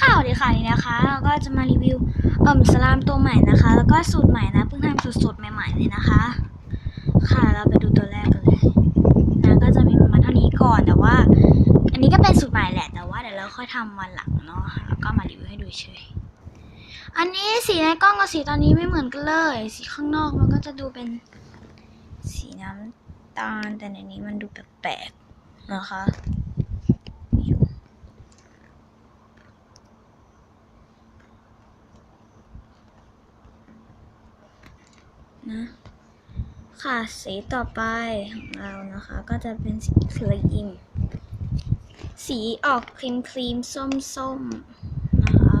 ข่าวดีค่ะนี่นะคะ เราก็จะมารีวิวเอ่มสลามตัวใหม่นะคะ แล้วก็สูตรใหม่นะเพิ่งทำสดๆใหม่ๆเลยนะคะ ค่ะเราไปดูตัวแรกกันเลยนะก็จะมีประมาณเท่านี้ก่อนแต่ว่า อันนี้ก็เป็นสูตรใหม่แหละแต่ว่าเดี๋ยวเราค่อยทำวันหลังเนาะแล้วก็มารีวิวให้ดูเฉยอันนี้สีในกล้องกับสีตอนนี้ไม่เหมือนกันเลย สีข้างนอกมันก็จะดูเป็นสีน้ำตาลแต่ในนี้มันดูแปลกๆนะคะอยู่ นะ ค่ะสีต่อไปของเรานะคะ ก็จะเป็นสีครีม สีออกครีมครีมส้มส้มนะคะ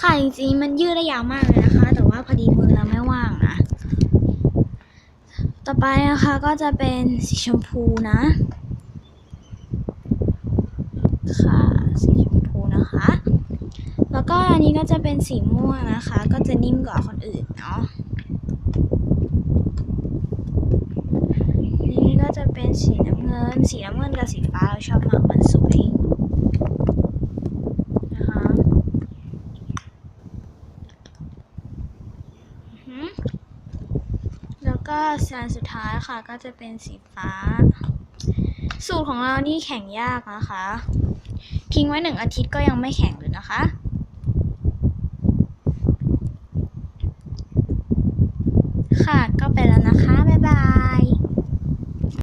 ค่ะจริงๆมันยืดได้ยาวมากเลยนะคะ แต่ว่าพอดีมือเราไม่ว่างนะ ต่อไปนะคะก็จะเป็นสีชมพูนะคะ แล้วก็ อันนี้ก็จะเป็นสีม่วงนะคะ ก็จะนิ่มกว่าคนอื่นเนาะนี่ก็จะเป็นสีน้ำเงิน สีน้ำเงินกับสีฟ้าเราชอบมากมันสวยนะคะแล้วก็สีอันสุดท้ายค่ะก็จะเป็นสีฟ้า สูตรของเรานี่แข็งยากนะคะ ทิ้งไว้หนึ่งอาทิตย์ก็ยังไม่แข็งเลยนะคะ ค่ะ ก็ไปแล้วนะคะ บ๊ายบาย